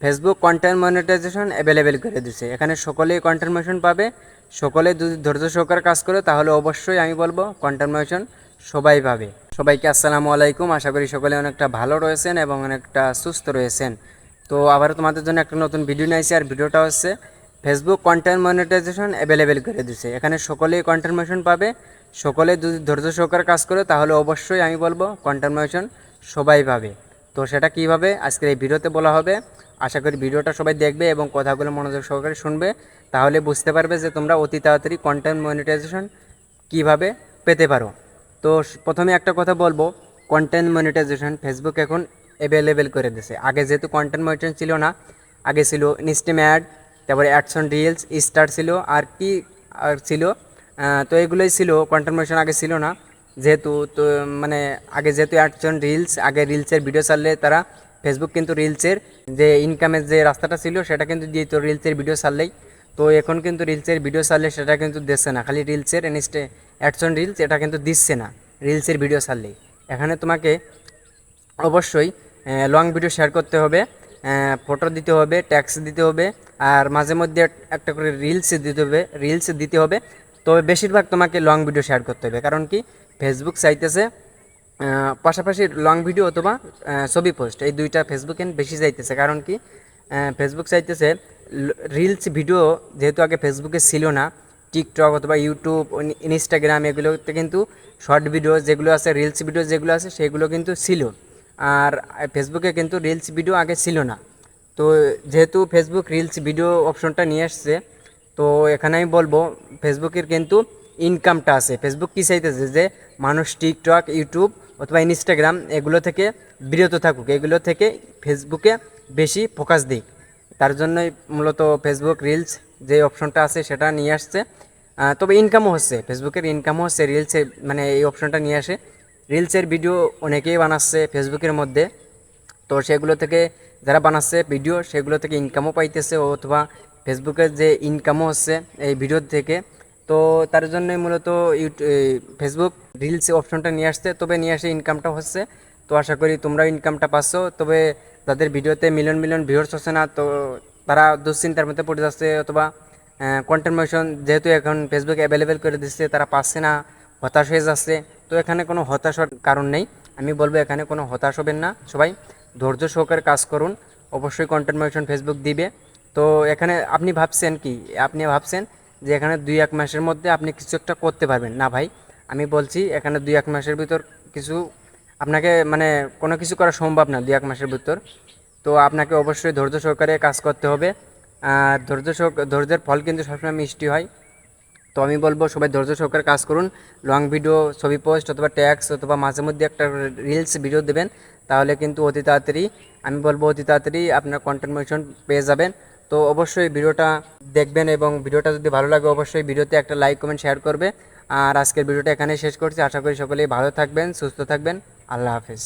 Facebook content monetization available করে দিছে। এখানে সকলেই কন্টেন্ট মনিটাইজেশন পাবে। সকলে যদি ধৈর্য সহকারে কাজ করে, তাহলে অবশ্যই আমি বলব কন্টেন্ট মনিটাইজেশন সবাই পাবে। সবাইকে আসসালামু আলাইকুম। আশা করি সকলে অনেকটা ভালো রয়েছেন এবং অনেকটা সুস্থ রয়েছেন। তো আবার তোমাদের জন্য একটা নতুন ভিডিও নিয়েছি আর ভিডিওটা হচ্ছে ফেসবুক কন্টেন্ট মনিটাইজেশন অ্যাভেলেবেল করে দিছে। এখানে সকলেই কন্টেন্ট মনিটাইজেশন পাবে। সকলে যদি ধৈর্য সহকারে কাজ করে, তাহলে অবশ্যই আমি বলব কন্টেন্ট মনিটাইজেশন সবাই পাবে। তো সেটা কীভাবে আজকের এই ভিডিওতে বলা হবে, আশা করি ভিডিওটা সবাই দেখবে এবং কথাগুলো মনোযোগ সহকারে শুনবে। তাহলে বুঝতে পারবে যে তোমরা অতি তাড়াতাড়ি কন্টেন্ট মনিটাইজেশন কীভাবে পেতে পারো। তো প্রথমে একটা কথা বলব কন্টেন্ট মনিটাইজেশন ফেসবুক এখন অ্যাভেলেবেল করে দিয়েছে। আগে যেহেতু কন্টেন্ট মনিটাইজেশন ছিল না, আগে ছিল ইনস্টিম অ্যাড তারপরে অ্যাডসন রিলস স্টার ছিল, আর কি, আর ছিল তো এগুলোই ছিল কন্টেন্ট মনিটাইজেশন আগে ছিল না। যেহেতু তো মানে আগে যেহেতু অ্যাডসন রিলস আগে রিলসের ভিডিও ছাড়লে তারা ফেসবুক কিন্তু রিলসের যে ইনকামের যে রাস্তাটা ছিল, সেটা কিন্তু দিত রিলসের ভিডিও ছাড়লেই। তো এখন কিন্তু রিলসের ভিডিও ছাড়লে সেটা কিন্তু দিচ্ছে না। খালি রিলসের ইনস্টে অ্যাডসন রিলস এটা কিন্তু দিচ্ছে না রিলসের ভিডিও ছাড়লেই। এখানে তোমাকে অবশ্যই লং ভিডিও শেয়ার করতে হবে ফটো দিতে হবে ট্যাক্স দিতে হবে, আর মাঝে মধ্যে একটা করে রিলস দিতে হবে রিলস দিতে হবে। তবে বেশিরভাগ তোমাকে লং ভিডিও শেয়ার করতে হবে। কারণ কি? ফেসবুক চাইতেছে পাশাপাশি লং ভিডিও অথবা ছবি পোস্ট এই দুইটা ফেসবুকে বেশি চাইতেছে কারণ কি? ফেসবুক চাইতেছে রিলস ভিডিও যেহেতু আগে ফেসবুকে ছিল না টিকটক অথবা ইউটিউব ইনস্টাগ্রাম এগুলোতে কিন্তু শর্ট ভিডিও যেগুলো আছে রিলস ভিডিও যেগুলো আছে, সেগুলো কিন্তু ছিল। আর ফেসবুকে কিন্তু রিলস ভিডিও আগে ছিল না। তো যেহেতু ফেসবুক রিলস ভিডিও অপশনটা নিয়ে আসছে, তো এখানে আমি বলব ফেসবুকের কিন্তু ইনকামটা আছে। ফেসবুক কী চাইতেছে যে, মানুষ টিকটক ইউটিউব অথবা ইনস্টাগ্রাম এগুলো থেকে বিরত থাকুক, এগুলো থেকে ফেসবুকে বেশি ফোকাস দিক। তার জন্যই মূলত ফেসবুক রিলস যে অপশনটা আছে সেটা নিয়ে আসছে। তবে ইনকামও হচ্ছে। ফেসবুকের ইনকামও হচ্ছে রিলসে মানে এই অপশনটা নিয়ে আসে। রিলসের ভিডিও অনেকেই বানাচ্ছে ফেসবুকের মধ্যে। তো সেগুলো থেকে যারা বানাচ্ছে ভিডিও সেগুলো থেকে ইনকামও পাইতেছে অথবা ফেসবুকের যে ইনকামও হচ্ছে এই ভিডিও থেকে তো তার জন্যই মূলত ফেসবুক রিলস অপশনটা নিয়ে আসছে। তবে নিয়ে আসে ইনকামটা হচ্ছে। তো আশা করি তোমরাও ইনকামটা পাচ্ছ। তবে যাদের ভিডিওতে মিলিয়ন মিলিয়ন ভিউর্স হচ্ছে না। তো তারা দুশ্চিন্তার মধ্যে পড়ে যাচ্ছে অথবা কন্টেন্ট যেহেতু এখন ফেসবুক অ্যাভেলেবেল করে দিচ্ছে, তারা পাচ্ছে না, হতাশ হয়ে যাচ্ছে। তো এখানে কোনো হতাশার কারণ নেই। আমি বলব এখানে কোনো হতাশ হবেন না। সবাই ধৈর্য সহকারে কাজ করুন। অবশ্যই কন্টেন্ট ফেসবুক দিবে। তো এখানে আপনি ভাবছেন কি? আপনি ভাবছেন যে এখানে দুই এক মাসের মধ্যে আপনি কিছু একটা করতে পারবেন। না ভাই, আমি বলছি এখানে দুই এক মাসের ভিতর কিছু আপনাকে মানে কোনো কিছু করা সম্ভব না দুই এক মাসের ভিতর। তো আপনাকে অবশ্যই ধৈর্য সহকারে কাজ করতে হবে। আর ধৈর্য ধৈর্যের ফল কিন্তু সবসময় মিষ্টি হয়। তো আমি বলব সবাই ধৈর্য সহকারে কাজ করুন। লং ভিডিও, ছবি পোস্ট অথবা ট্যাক্স অথবা মাঝে মধ্যে একটা রিলস ভিডিও দেবেন, তাহলে কিন্তু অতি তাড়াতাড়ি, আমি বলব অতি তাড়াতাড়ি আপনার কন্টেন্ট মোশন পেয়ে যাবেন। তো অবশ্যই ভিডিওটা দেখবেন এবং ভিডিওটা যদি ভালো লাগে অবশ্যই ভিডিওতে একটা লাইক কমেন্ট শেয়ার করবে। আর আজকের ভিডিওটা এখানে শেষ করছি। আশা করি সকলেই ভালো থাকবেন, সুস্থ থাকবেন। আল্লাহ হাফেজ।